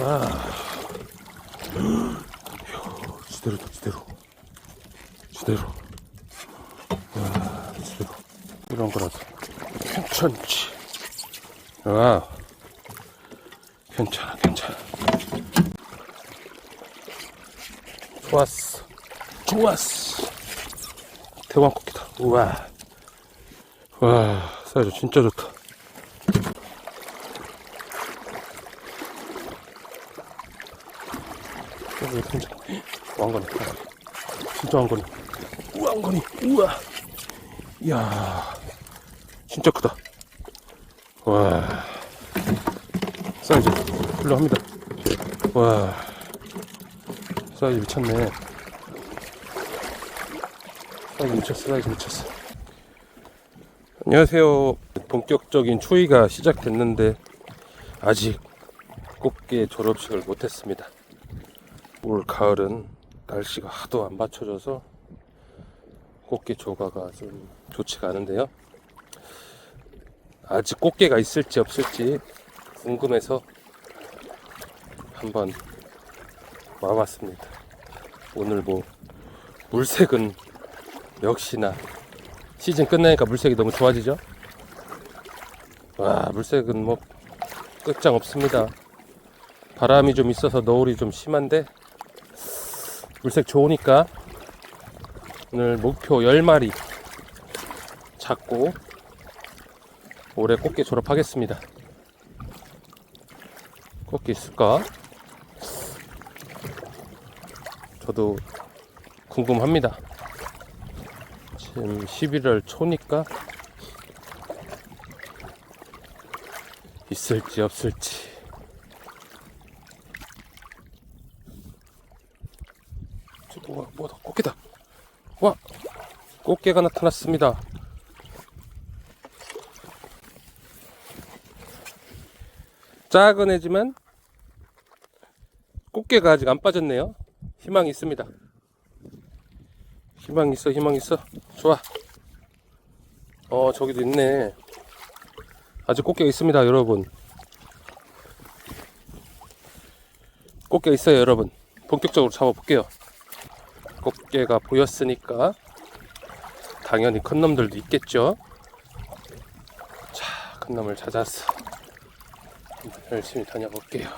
와. 이야, 지대로다, 지대로. 지대로. 와, 지대로. 이런 거라도 괜찮지. 와. 괜찮아, 괜찮아. 좋았어. 좋았어. 대왕 꽃게다. 우와. 와, 사이즈 진짜 좋다. 여기 괜찮아. 왕건이. 진짜 왕건이. 왕건이. 우와. 이야. 진짜 크다. 와. 사이즈 훌륭합니다. 와. 사이즈 미쳤네. 사이즈 미쳤어, 사이즈 미쳤어. 안녕하세요. 본격적인 추위가 시작됐는데 아직 꽃게 졸업식을 못했습니다. 올 가을은 날씨가 하도 안 받쳐져서 꽃게 조가가 좀 좋지가 않은데요. 아직 꽃게가 있을지 없을지 궁금해서 한번 와봤습니다. 오늘 뭐 물색은 역시나 시즌 끝나니까 물색이 너무 좋아지죠? 와 물색은 뭐 끝장 없습니다. 바람이 좀 있어서 너울이 좀 심한데 물색 좋으니까 오늘 목표 10마리 잡고 올해 꽃게 졸업하겠습니다. 꽃게 있을까? 저도 궁금합니다. 지금 11월 초니까 있을지 없을지 저 뭐가 뭐다 꽃게다 와 꽃게가 나타났습니다. 작은 애지만 꽃게가 아직 안 빠졌네요. 희망이 있습니다. 희망 있어 희망 있어. 좋아. 어 저기도 있네. 아직 꽃게가 있습니다 여러분. 꽃게 있어요 여러분. 본격적으로 잡아볼게요 꽃게가 보였으니까 당연히 큰 놈들도 있겠죠. 자 큰 놈을 찾았어 열심히 다녀볼게요.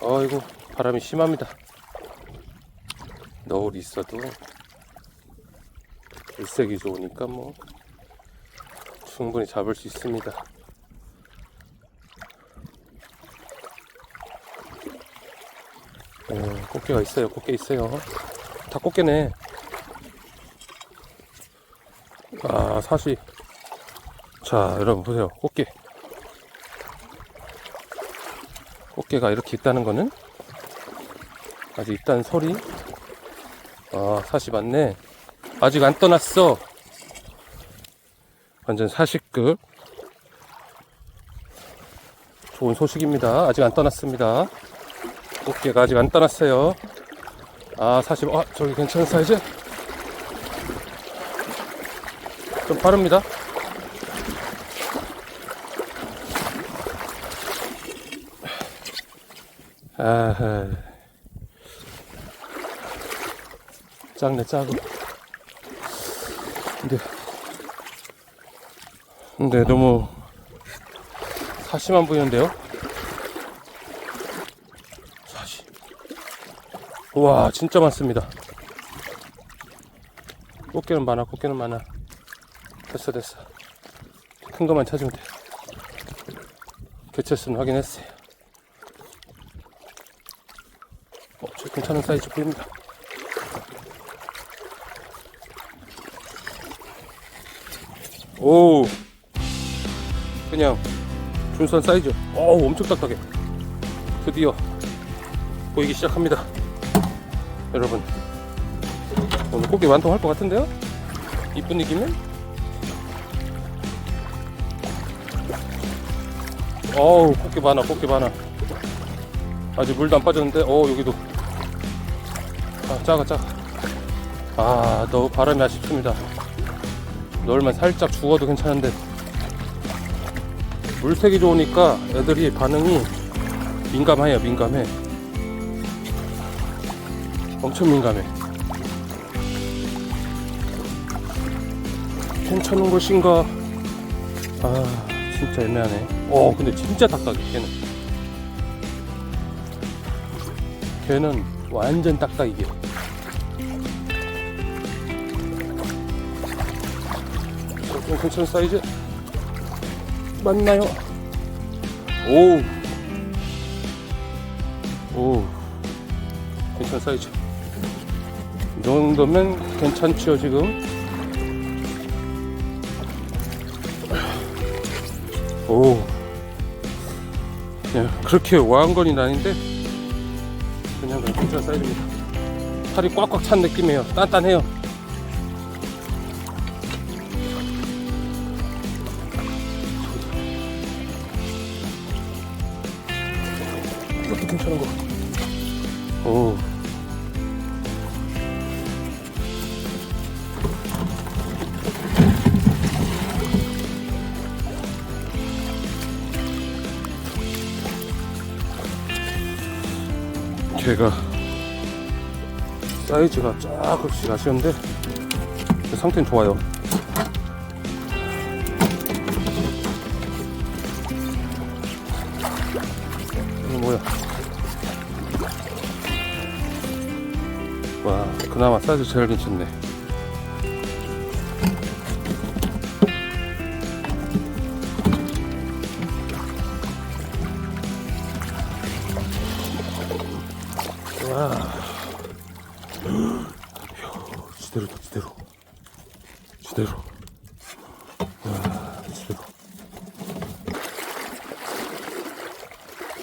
어이구 바람이 심합니다. 너울이 있어도 일색이 좋으니까 뭐 충분히 잡을 수 있습니다. 어, 꽃게가 있어요. 꽃게 있어요. 다 꽃게네. 아, 사시. 자, 여러분 보세요. 꽃게. 꽃게가 이렇게 있다는 거는 아직 있다는 소리. 아, 사시 맞네. 아직 안 떠났어. 완전 사식급. 좋은 소식입니다. 아직 안 떠났습니다. 꽃게가 아직 안 떠났어요. 아, 사실, 아, 저기 괜찮은 사이즈? 좀 빠릅니다. 아하. 작네, 작아. 근데, 근데 너무 사심한 보이는데요? 사시. 우 와, 진짜 많습니다. 꽃게는 많아, 꽃게는 많아. 됐어, 됐어. 큰 것만 찾으면 돼. 개체수는 확인했어요. 어, 저 괜찮은 사이즈 보입니다. 오 그냥 준선 사이즈 오 엄청 딱딱해 드디어 보이기 시작합니다 여러분. 오늘 고기 완통할 것 같은데요? 이쁜 이기면 어우 꽃게 많아 꽃게 많아. 아직 물도 안 빠졌는데? 어 여기도. 아 작아 작아. 아 너무 바람이 아쉽습니다. 넣으면 살짝 죽어도 괜찮은데. 물색이 좋으니까 애들이 반응이 민감해요, 민감해. 엄청 민감해. 괜찮은 것인가? 아, 진짜 애매하네. 오, 근데 진짜 딱딱해, 걔는. 걔는 완전 딱딱이게. 좀 괜찮은 사이즈? 맞나요? 오. 오. 괜찮은 사이즈. 이 정도면 괜찮죠, 지금? 오. 그냥 그렇게 와한 건이 아닌데, 그냥 괜찮은 사이즈입니다. 살이 꽉꽉 찬 느낌이에요. 단단해요. 이것도 괜찮은 거. 오. 걔가 사이즈가 조금씩 아쉬운데 상태는 좋아요. 이거 뭐야? 와, 그나마 사이즈 제일 괜찮네.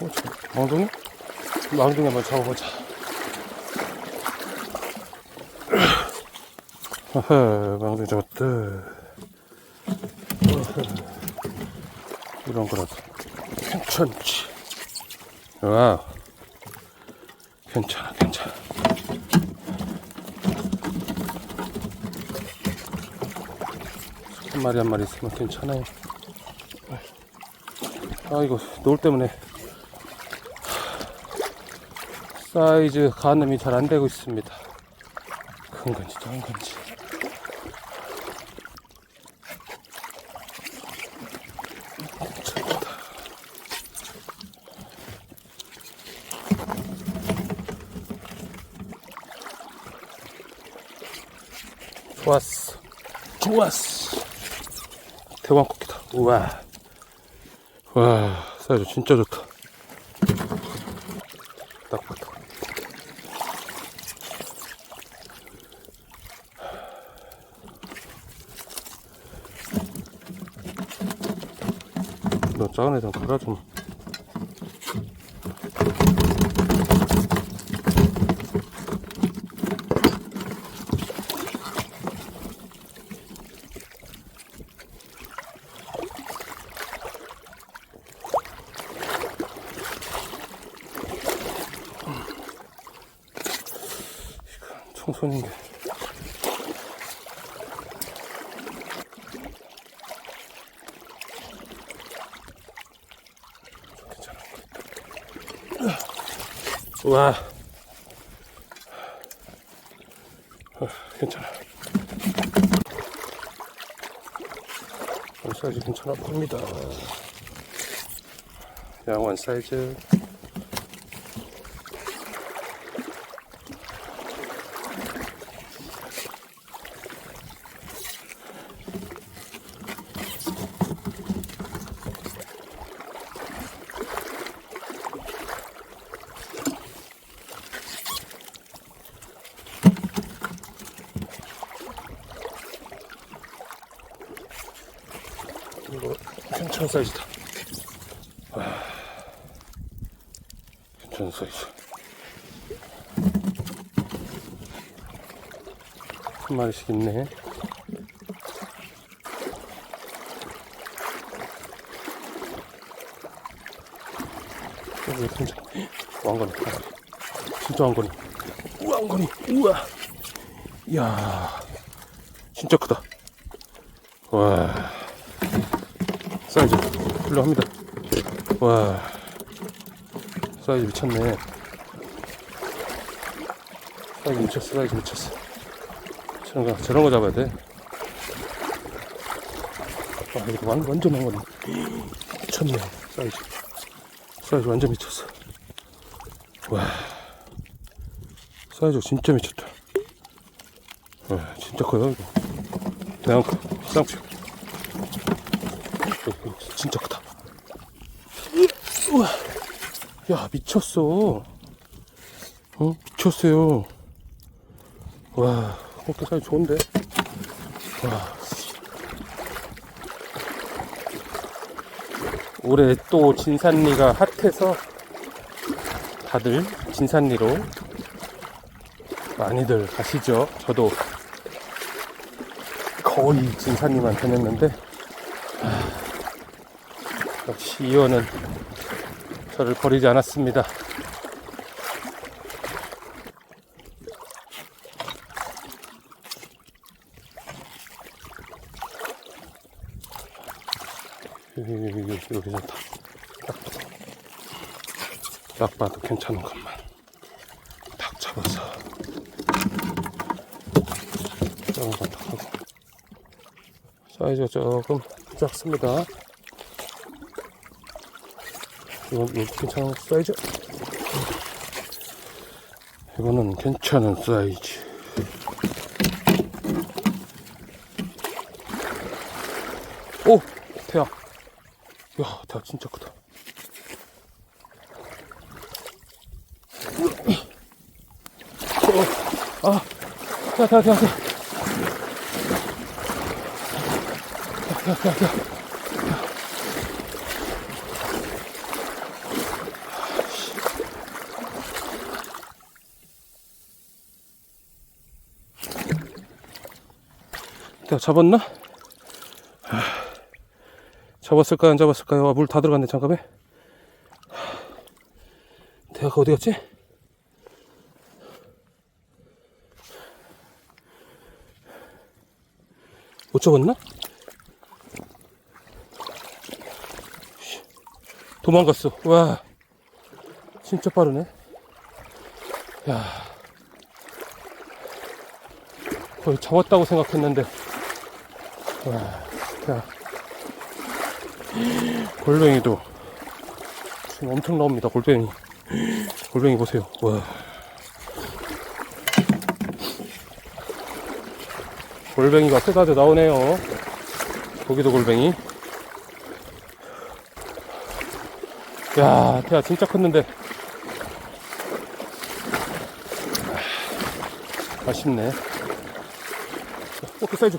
어, 저, 망둥이? 망둥이 한번 잡아보자. 허허, 망둥이 잡았다. 이런 거라도 괜찮지. 와, 괜찮아, 괜찮아. 한 마리 한 마리 있으면 괜찮아요. 아, 이거 노을 때문에 사이즈 가늠이 잘 안 되고 있습니다. 큰 건지 작은 건지. 좋았어. 좋았어. 대왕 코끼다. 우와. 와, 사이즈 진짜 좋다. 딱 봤다. 애좀 가라 좀. 청소년 게. 괜 와. 어, 괜찮아. 원 사이즈 괜찮아 보입니다. 양원 사이즈. 이거 괜찮은 사이즈다. 아, 사이즈. 한 마리씩 있네. 여기 진짜 왕건이. 진짜 왕건이. 왕건이. 우와. 이야, 진짜 크다. 와. 사이즈 훌륭합니다. 와 사이즈 미쳤네. 사이즈 미쳤어, 사이즈 미쳤어. 저런 거, 저런 거 잡아야 돼. 아, 이거 완, 완전 한 거네. 미쳤네, 사이즈. 사이즈 완전 미쳤어. 와. 사이즈 진짜 미쳤다. 와, 진짜 커요, 이거. 대왕크, 쌍치. 이거 진짜 크다. 우와. 야, 미쳤어. 어? 미쳤어요. 와, 꽃게 사이즈 좋은데? 와. 올해 또 진산리가 핫해서 다들 진산리로 많이들 가시죠. 저도 거의 진산리만 다녔는데 아, 역시 이원은 저를 버리지 않았습니다. 여기, 좋다. 딱 봐도, 딱 봐도 괜찮은 것만. 딱 잡아서. 작은 거딱 하고. 사이즈가 조금 작습니다. 이거 괜찮은 사이즈? 이거는 괜찮은 사이즈. 오! 태야. 야, 대박 진짜 크다. 어, 아, 야, 야, 야, 야. 야, 야, 야, 내가 잡았나? 잡았을까요? 안 잡았을까요? 아, 물 다 들어갔네, 잠깐만. 대가가 어디 갔지? 못 잡았나? 씨, 도망갔어. 와, 진짜 빠르네. 야, 거의 잡았다고 생각했는데. 와, 야. 골뱅이도 지금 엄청 나옵니다 골뱅이. 골뱅이 보세요. 와. 골뱅이가 쏟아져 나오네요. 거기도 골뱅이. 야 태야 진짜 컸는데. 아쉽네. 오케이 사이즈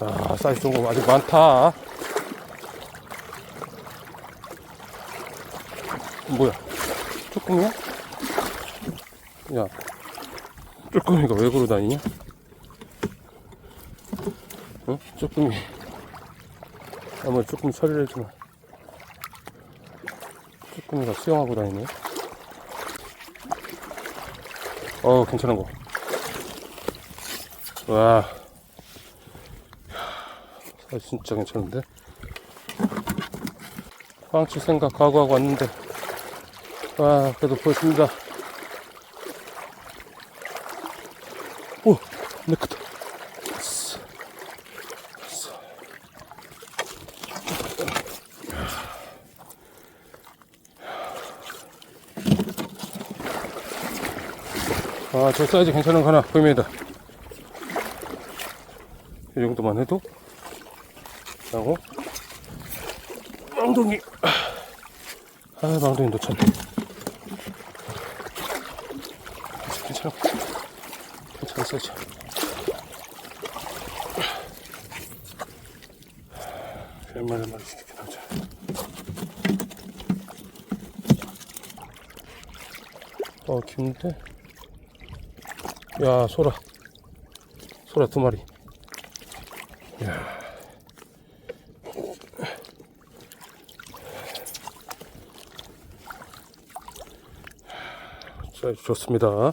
아, 사이즈 거 아직 많다. 뭐야? 쭈꾸미야? 야, 쭈꾸미가 왜 그러 다니냐? 응? 쭈꾸미. 아무 쭈꾸미 처리를 해주마. 쭈꾸미가 수영하고 다니네. 어우, 괜찮은 거. 와. 아, 진짜 괜찮은데? 빵칠 생각 각오하고 왔는데, 와, 그래도 보였습니다. 오, 내 크다. 아싸. 아싸. 아, 저 사이즈 괜찮은 거 하나 보입니다. 이 정도만 해도? 하고? 망둥이. 아 망둥이 놓쳤네. 괜찮아. 괜찮아 사이즈. 몇 마리 마리 시키긴 하자 어 긴데 야 소라 소라 두 마리 야 사이즈 좋습니다.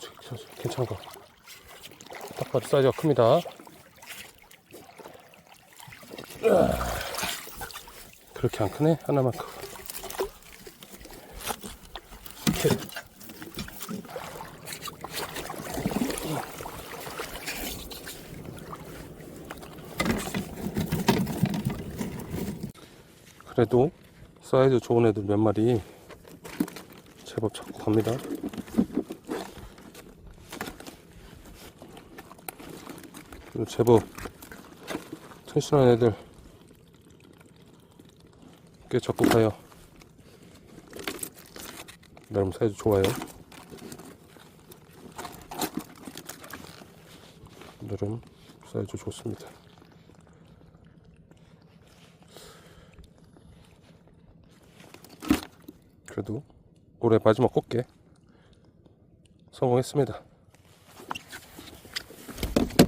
저- 저- 괜찮은 거. 딱 봐도 사이즈가 큽니다. 그렇게 안 크네 하나만 크고. 그래도 사이즈 좋은 애들 몇 마리 제법 잡고 갑니다. 제법 튼실한 애들 꽤 잡고 가요. 나름 사이즈 좋아요. 오늘은 사이즈 좋습니다. 그래도 올해 마지막 꽃게 성공했습니다.